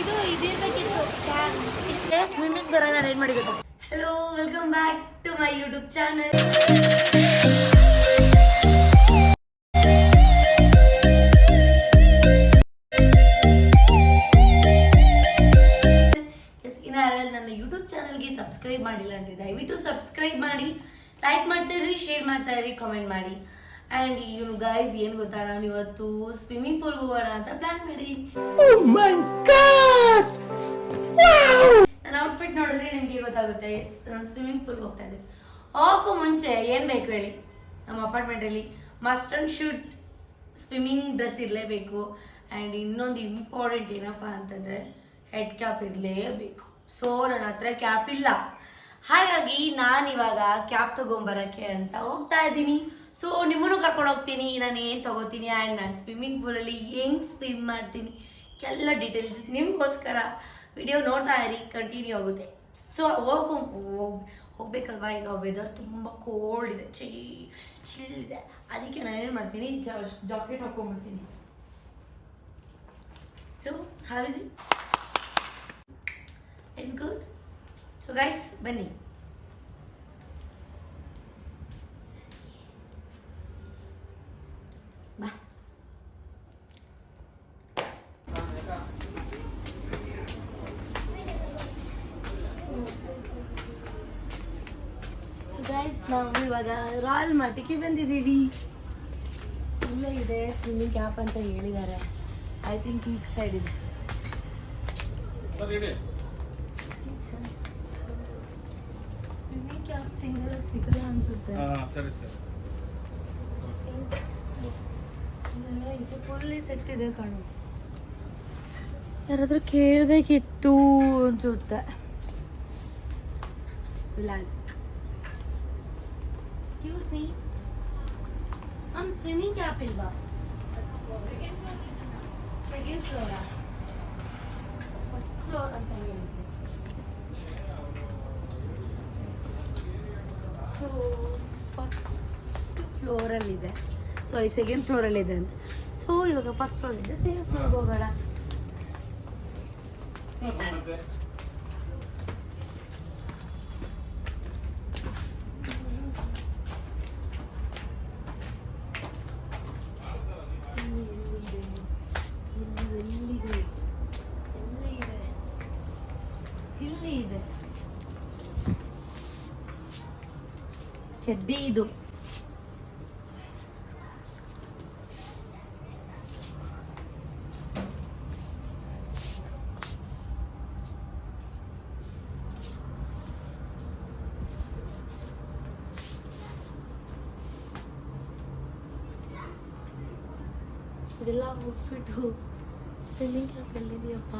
ಇದು ಇದಿರ್ಬೇಕಿತ್ತು ಸ್ವಿಮ್ಮಿಂಗ್ ಬರಲ್ಲ ರೈಡ್ ಮಾಡಬೇಕು hello welcome back to my YouTube channel ನನ್ನ ಯೂಟ್ಯೂಬ್ ಚಾನಲ್ಗೆ ಸಬ್ಸ್ಕ್ರೈಬ್ ಮಾಡಿಲ್ಲ ಅಂದ್ರೆ ದಯವಿಟ್ಟು ಸಬ್ಸ್ಕ್ರೈಬ್ ಮಾಡಿ ಲೈಕ್ ಮಾಡ್ತಾ ಇರಿ ಶೇರ್ ಮಾಡ್ತಾ ಇರಿ ಕಾಮೆಂಟ್ ಮಾಡಿ. ಆ್ಯಂಡ್ ಇವನು ಗೈಸ್ ಏನು ಗೊತ್ತಾ, ನಾನು ಇವತ್ತು ಸ್ವಿಮ್ಮಿಂಗ್ ಪೂಲ್ಗೆ ಹೋಗೋಣ ಅಂತ ಪ್ಲಾನ್ ಮಾಡಿದ್ದೀನಿ ನನ್ನ ಔಟ್ಫಿಟ್ ನೋಡಿದ್ರೆ ನಿಮಗೆ ಗೊತ್ತಾಗುತ್ತೆ. ನಾನು ಸ್ವಿಮ್ಮಿಂಗ್ ಪೂಲ್ಗೆ ಹೋಗ್ತಾ ಇದ್ದೀನಿ ಹೋಗಕ್ಕೂ ಮುಂಚೆ ಏನು ಬೇಕು ಹೇಳಿ? ನಮ್ಮ ಅಪಾರ್ಟ್ಮೆಂಟಲ್ಲಿ must and should swimming dress ಇರಲೇಬೇಕು. ಆ್ಯಂಡ್ ಇನ್ನೊಂದು ಇಂಪಾರ್ಟೆಂಟ್ ಏನಪ್ಪ ಅಂತಂದರೆ ಹೆಡ್ ಕ್ಯಾಪ್ ಇರಲೇಬೇಕು. ಸೊ ನನ್ನ ಹತ್ರ ಕ್ಯಾಪ್ ಇಲ್ಲ. ಹಾಗಾಗಿ ನಾನು ಇವಾಗ ಕ್ಯಾಪ್ ತೊಗೊಂಬರೋಕ್ಕೆ ಅಂತ ಹೋಗ್ತಾ ಇದ್ದೀನಿ. ಸೊ ನಿಮ್ಮನ್ನು ಕರ್ಕೊಂಡು ಹೋಗ್ತೀನಿ. ನಾನು ಏನು ತೊಗೋತೀನಿ? ಆ್ಯಂಡ್ ನಾನು ಸ್ವಿಮ್ಮಿಂಗ್ ಪೂಲಲ್ಲಿ ಹೆಂಗೆ ಸ್ವಿಮ್ ಮಾಡ್ತೀನಿ? ಎಲ್ಲ ಡೀಟೇಲ್ಸ್ ನಿಮಗೋಸ್ಕರ ವಿಡಿಯೋ ನೋಡ್ತಾ ಇರಿ ಕಂಟಿನ್ಯೂ ಆಗುತ್ತೆ. ಸೊ ಹೋಗು, ಹೋಗಿ, ಹೋಗ್ಬೇಕಲ್ವಾ? ಈಗ ವೆದರ್ ತುಂಬ ಕೋಲ್ಡ್ ಇದೆ. ಚೀ ಚಿಲ್ ಇದೆ. ಅದಕ್ಕೆ ನಾನು ಏನು ಮಾಡ್ತೀನಿ? Jacket ಹಾಕೊಂಡ್ಬಿಡ್ತೀನಿ. So how is it it's good so guys ಬನ್ನಿ ಬಾ ಗೈಸ್ ನಾವು ಇವಾಗ ರಾಯಲ್ ಮಠಕ್ಕೆ ಬಂದಿದ್ದೀವಿ. ಇಲ್ಲೇ ಇದೆ ಸ್ವಿಮ್ಮಿಂಗ್ ಕ್ಯಾಪ್ ಅಂತ ಹೇಳಿದ್ದಾರೆ. ಐ ಥಿಂಕ್ ಈಗ ಸೈಡ್ ಇದೆ. ಸ್ವಿಮ್ಮಿಂಗ್ ಕ್ಯಾಪ್ ಸಿಂಗಲ್ ಆಗಿ ಸಿಗಲ್ಲ ಅನ್ಸುತ್ತೆ. ಸರಿ ಸರಿ. ಇಲ್ಲೆಲ್ಲ ಇದೆ ಫುಲ್ಲಿ ಸೆಟ್ ಇದೆ ಕಣು. ಯಾರಾದ್ರೂ ಕೇಳಬೇಕಿತ್ತು ಅನ್ಸುತ್ತೆ. Vilas excuse me ma'am swimming cap ಇಲ್ವಾ ಸೆಕೆಂಡ್ ಫ್ಲೋರಾ ಫಸ್ಟ್ ಫ್ಲೋರ್ ಅಂತ ಹೇಳಿದ್ರು ಸೊ ಫಸ್ಟ್ ಫ್ಲೋರಲ್ಲಿದೆ ಸಾರಿ ಸೆಕೆಂಡ್ ಫ್ಲೋರಲ್ಲಿದೆ ಅಂತ ಸೊ ಇವಾಗ ಫಸ್ಟ್ ಫ್ಲೋರ್ ಇದೆ ಸೆಕೆಂಡ್ ಫ್ಲೋರ್ಗೆ ಹೋಗೋಣ ಮತ್ತೆ ಎಲ್ಲಿದೆ ಇದು ಎಲ್ಲಿದೆ ಎಲ್ಲಿ ಇದೆ ಇಲ್ಲಿ ಇದೆ ಚಡ್ಡಿ ಇದು ಇದೆಲ್ಲ ಔಟ್ಫಿಟ್ಟು ಸ್ವಿಮ್ಮಿಂಗ್ ಕ್ಯಾಪ್ ಎಲ್ಲಿದೆಯಪ್ಪ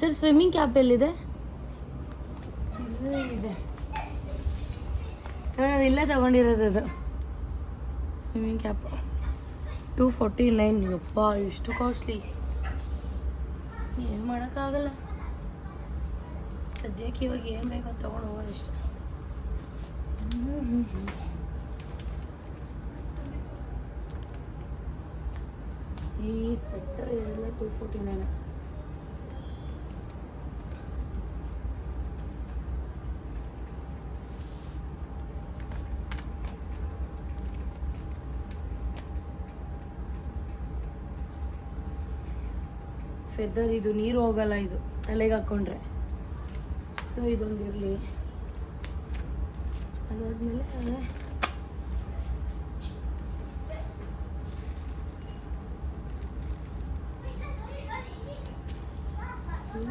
ಸರ್ ಸ್ವಿಮ್ಮಿಂಗ್ ಕ್ಯಾಪ್ ಎಲ್ಲಿದೆ ಇಲ್ಲೇ ಇದೆ ನಾವು ಇಲ್ಲೇ ತಗೊಂಡಿರೋದು ಅದು. Swimming cap two forty nine ಯಪ್ಪ, ಇಷ್ಟು ಕಾಸ್ಟ್ಲಿ ಏನು ಮಾಡೋಕ್ಕಾಗಲ್ಲ. ಸದ್ಯಕ್ಕೆ ಇವಾಗ ಏನು ಬೇಕೋ ತೊಗೊಂಡು ಹೋಗೋದಿಷ್ಟ. ಈ ಸೆಟ್ ಇದೆಲ್ಲ ಟೂ ಫೋರ್ಟಿ ನೈನ್ ಫೆದರ್ ಇದು, ನೀರು ಹೋಗಲ್ಲ ಇದು, ತಲೆಗೆ ಹಾಕ್ಕೊಂಡ್ರೆ ಸೊ ಇದೊಂದು ಇರಲಿ. ಅದಾದಮೇಲೆ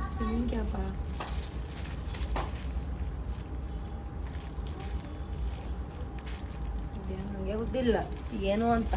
ಸ್ವಿಮ್ಮಿಂಗ್ ಕ್ಯಾಪ ನನಗೆ ಗೊತ್ತಿಲ್ಲ. ಏನು ಅಂತ?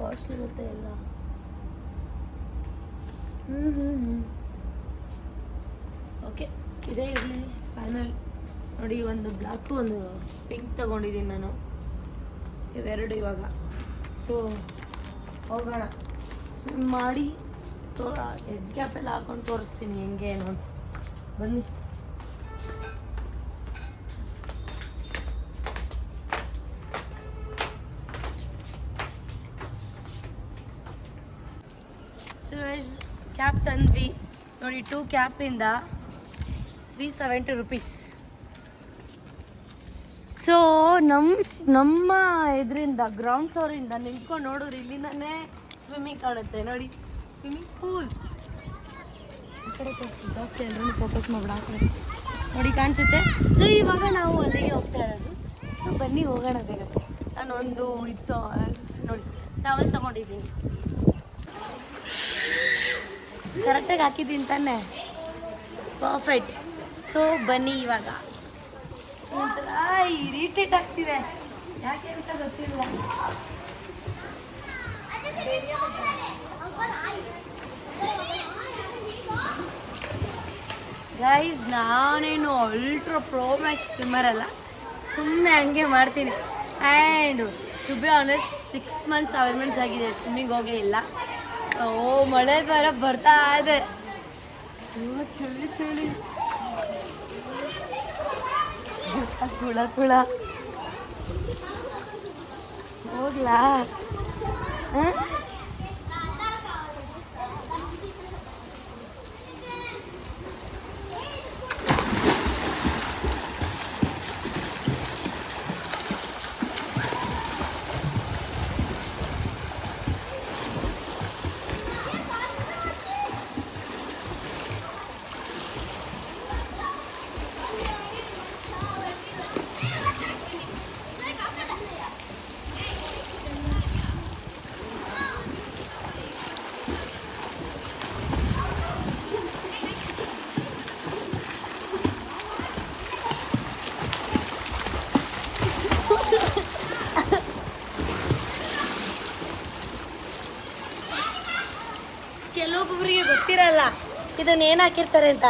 ಕಾಸ್ಟ್ಲಿ ಇರುತ್ತೆ ಎಲ್ಲ ಹ್ಞೂ ಹ್ಞೂ ಹ್ಞೂ ಓಕೆ ಇದೇ ಇರಲಿ ಫೈನಲ್ ನೋಡಿ, ಒಂದು ಬ್ಲ್ಯಾಕು ಒಂದು ಪಿಂಕ್ ತೊಗೊಂಡಿದ್ದೀನಿ ನಾನು. ಇವೆರಡು ಇವಾಗ. ಸೊ ಹೋಗೋಣ. ಸ್ವಿಮ್ ಮಾಡಿ, ತೋ ಎಡ್ ಕ್ಯಾಪೆಲ್ಲ ಹಾಕೊಂಡು ತೋರಿಸ್ತೀನಿ ಹೆಂಗೆ ಏನು ಬನ್ನಿ. ಸೊ ಕ್ಯಾಪ್ ತಂದ್ವಿ ನೋಡಿ ಟೂ ಕ್ಯಾಪಿಂದ ತ್ರೀ ಸೆವೆಂಟಿ ರುಪೀಸ್ ಸೊ ನಮ್ಮ ನಮ್ಮ ಇದರಿಂದ ಗ್ರೌಂಡ್ ಫ್ಲೋರಿಂದ ನಿಂತ್ಕೊಂಡು ನೋಡಿದ್ರೆ ಇಲ್ಲಿಂದನೇ ಸ್ವಿಮ್ಮಿಂಗ್ ಕಾಣುತ್ತೆ. ನೋಡಿ ಸ್ವಿಮ್ಮಿಂಗ್ ಪೂಲ್ ಈ ಕಡೆ ಜಾಸ್ತಿ ಎಲ್ಲರೂ ಫೋಕಸ್ ಮಾಡ್ಬಿಡ ನೋಡಿ, ಕಾಣಿಸುತ್ತೆ. ಸೊ ಇವಾಗ ನಾವು ಅಲ್ಲಿಗೆ ಹೋಗ್ತಾ ಇರೋದು. ಸೊ ಬನ್ನಿ, ಹೋಗೋಣ ಬೇಗ. ನಾನು ಒಂದು ಇತ್ತು ನೋಡಿ ಟವಲ್ ತಗೊಂಡಿದ್ದೀನಿ. ಕರೆಕ್ಟಾಗಿ ಹಾಕಿದ್ದೀನಿ ತಾನೆ. ಪರ್ಫೆಕ್ಟ್ ಸೊ ಬನ್ನಿ ಇವಾಗ. ಒಂಥರ ಇರಿಟೇಟ್ ಆಗ್ತಿದೆ. ಯಾಕೆ ಅಂತ ಗೊತ್ತಿಲ್ಲ. ಗೈಸ್ ನಾನೇನು ಅಲ್ಟ್ರಾ ಪ್ರೋ ಮ್ಯಾಕ್ಸ್ ಸ್ವಿಮ್ಮರ್ ಅಲ್ಲ. ಸುಮ್ಮನೆ ಹಂಗೆ ಮಾಡ್ತೀನಿ. And to be honest six months seven months ಆಗಿದೆ. ಸ್ವಿಮ್ಮಿಂಗ್ ಹೋಗೇ ಇಲ್ಲ. ઓ મળે પર ભરતા આ દે છેલ્લી છેલ્લી. ખુલા ખુલા ઓગલા ಗೊತ್ತಿರಲ್ಲ ಇದನ್ನ ಏನು ಹಾಕಿರ್ತಾರೆ ಅಂತ?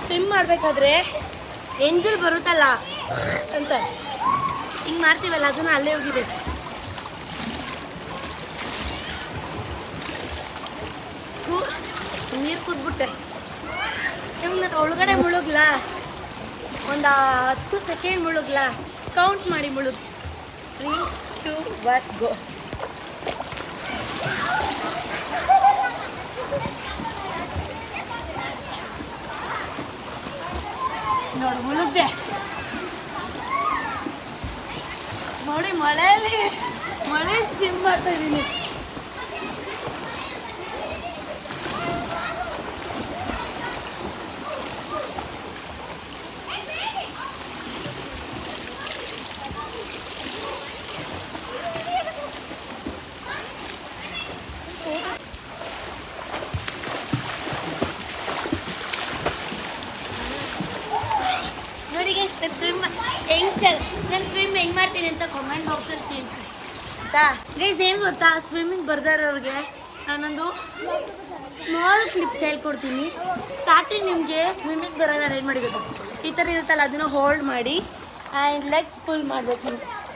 ಸ್ವಿಮ್ ಮಾಡಬೇಕಾದ್ರೆ ಎಂಜಲ್ ಬರುತ್ತಲ್ಲ ಅಂತ. ಹಿಂಗೆ ಮಾಡ್ತೀವಲ್ಲ, ಅದನ್ನ ಅಲ್ಲೇ ಹೋಗಿದೆ. ನೀರು ಕುದ್ಬಿಟ್ಟೆ. ಒಳಗಡೆ ಮುಳುಗ್ಲಾ? ಒಂದು ಹತ್ತು ಸೆಕೆಂಡ್ ಮುಳುಗ್ಲಾ? ಕೌಂಟ್ ಮಾಡಿ ಮುಳುಗ್. ತ್ರೀ ಟೂ ಒನ್ ಗೋ ನೋಡಿ ಮುಳುಗ್ದೆ. ನೋಡಿ ಮಳೆಯಲ್ಲಿ ಮಳೆ ಸ್ವಿಮ್ ಮಾಡ್ತಾ ಇದೀನಿ ನೋಡಿ ನಾನು ಸ್ವಿಮ್ ಹೆಂಗ್ ಚಲ್ ನಾನು ಸ್ವಿಮ್ ಹೆಂಗ್ ಮಾಡ್ತೀನಿ ಅಂತ ಕಮೆಂಟ್ ಬಾಕ್ಸಲ್ಲಿ ತಿಳಿಸಿ ಆಯ್ತಾ? ಗೈಸ್ ಏನು ಗೊತ್ತಾ? ಸ್ವಿಮ್ಮಿಂಗ್ ಬರ್ದಾರವ್ರಿಗೆ ನಾನೊಂದು ಸ್ಮಾಲ್ ಕ್ಲಿಪ್ಸ್ ಹೇಳ್ಕೊಡ್ತೀನಿ. ಸ್ಟಾರ್ಟಿಂಗ್ ನಿಮಗೆ ಸ್ವಿಮ್ಮಿಂಗ್ ಬರೋಲ್ಲ ಏನು ಮಾಡಬೇಕು ಈ ಥರ ಇರುತ್ತಲ್ಲ, ಅದನ್ನು ಹೋಲ್ಡ್ ಮಾಡಿ ಆ್ಯಂಡ್ ಲೆಗ್ಸ್ ಫುಲ್ ಮಾಡಬೇಕು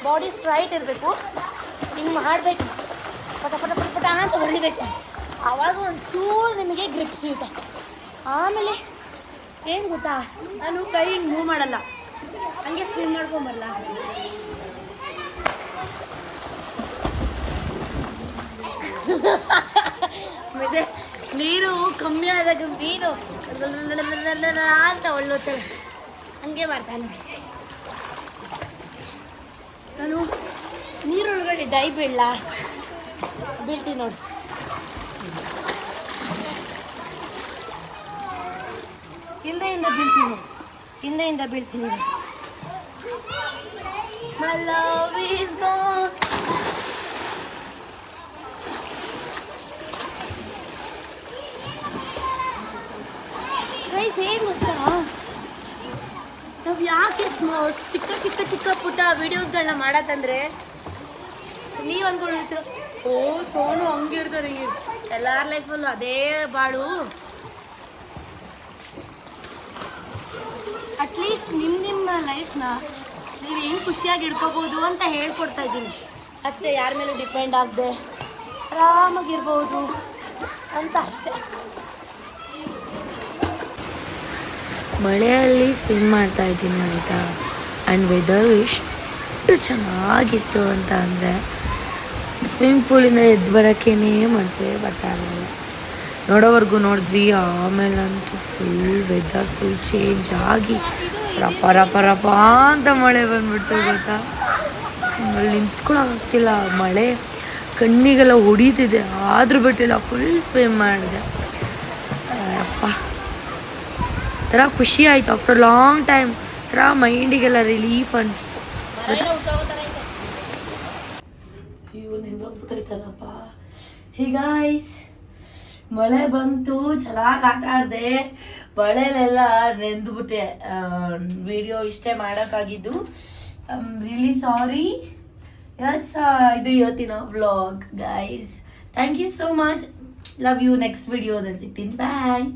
ಬಾಡಿ ಸ್ಟ್ರೈಟ್ ಇರಬೇಕು. ಹಿಂಗೆ ಮಾಡಬೇಕು. ಪಟ ಪಟ ಪಟ ಪಟ ಅಂತ ಹೊಡಿಬೇಕು ಆವಾಗ ಒಂಚೂರು ನಿಮಗೆ ಗ್ರಿಪ್ ಸಿಗುತ್ತೆ. ಆಮೇಲೆ ಏನು ಗೊತ್ತಾ? ನಾನು ಕೈ ಹಿಂಗೆ ಮೂವ್ ಮಾಡಲ್ಲ. ಹಂಗೆ ಸ್ವಿಮ್ ಮಾಡ್ಕೊಂಬರಲ್ಲ ಮತ್ತೆ ನೀರು ಕಮ್ಮಿ ಆದಾಗ ಮೀನು ಅಂತ ಒಳ್ಳೋತಾರೆ ಹಂಗೆ ಮಾಡ್ತಾನೆ. ನಾನು ನೀರೊಳಗಡೆ ಡೈ ಬೀಳಲ್ಲ ಬೀಳ್ತೀನಿ ನೋಡಿ. ಹಿಂದೆಯಿಂದ ಬೀಳ್ತೀನಿ ಹಿಂದೆಯಿಂದ ಬೀಳ್ತೀನಿ My love. Guys, ಏನು ಗೊತ್ತಾ ನಾವು ಯಾಕೆ ಚಿಕ್ಕ ಚಿಕ್ಕ ಚಿಕ್ಕ ಪುಟ್ಟ ವಿಡಿಯೋಸ್ಗಳನ್ನ ಮಾಡತ್ತಂದ್ರೆ ನೀವು ಅನ್ಕೊಂಡಿರ್ತೀರ ಓ ಸೋನು ಹಂಗಿರ್ತಾರೆ ಎಲ್ಲಾರ ಲೈಫಲ್ಲೂ ಅದೇ ಬಾಳು. ಅಟ್ಲೀಸ್ಟ್ ನಿಮ್ಮ ನಿಮ್ಮ ಲೈಫ್ನ ನೀವು ಹೆಂಗೆ ಖುಷಿಯಾಗಿ ಇಡ್ಕೋಬೋದು ಅಂತ ಹೇಳ್ಕೊಡ್ತಾ ಇದ್ದೀನಿ. ಅಷ್ಟೇ ಯಾರ ಮೇಲೆ ಡಿಪೆಂಡ್ ಆಗದೆ ಆರಾಮಾಗಿರ್ಬೋದು ಅಂತ ಅಷ್ಟೇ. ಮಳೆಯಲ್ಲಿ ಸ್ವಿಮ್ ಮಾಡ್ತಾ ಇದ್ದೀನಿ ಆಯಿತಾ ಆ್ಯಂಡ್ ವೆದರ್ ಎಷ್ಟು ಚೆನ್ನಾಗಿತ್ತು ಅಂತ ಅಂದರೆ ಸ್ವಿಮ್ಮಿಂಗ್ ಪೂಲಿಂದ ಎದ್ದು ಬರೋಕ್ಕೇ ಮನಸ್ಸೇ ಬರ್ತಾ ಇರಲಿಲ್ಲ. ನೋಡೋವರೆಗೂ ನೋಡಿದ್ವಿ, ಆಮೇಲಂತೂ ಫುಲ್ ವೆದರ್ ಫುಲ್ ಚೇಂಜ್ ಆಗಿ ರಪ ರಪ ರಪ ಅಂತ ಮಳೆ ಬಂದ್ಬಿಡ್ತು ಗೊತ್ತಾ? ಅಲ್ಲಿ ನಿಂತ್ಕೊಳ್ಳೋಕ್ಕಾಗ್ತಿಲ್ಲ ಮಳೆ ಕಣ್ಣಿಗೆಲ್ಲ ಹೊಡೀತಿದೆ, ಆದರೂ ಬಿಟ್ಟಿಲ್ಲ ಫುಲ್ ಸ್ವಿಮ್ ಮಾಡಿದೆ. ಥರ ಖುಷಿ ಆಯಿತು. ಆಫ್ಟರ್ ಲಾಂಗ್ ಟೈಮ್ ಒಂಥರ ಮೈಂಡಿಗೆಲ್ಲ ರಿಲೀಫ್ ಅನಿಸ್ತು. ಹೀಗಾಯ್ಸ್ ಮಳೆ ಬಂತು, ಚೆನ್ನಾಗಿ ಆಟ ಆಡಿದೆ. ಮಳೆಲೆಲ್ಲ ನೆಂದ್ಬಿಟ್ಟೆ ವಿಡಿಯೋ ಇಷ್ಟೇ ಮಾಡೋಕ್ಕಾಗಿದ್ದು. ರಿಲಿ ಸಾರಿ ಎಸ್ ಇದು ಇವತ್ತಿನ vlog guys thank you so much love you next ವಿಡಿಯೋದಲ್ಲಿ ಸಿಗ್ತೀನಿ. ಬಾಯ್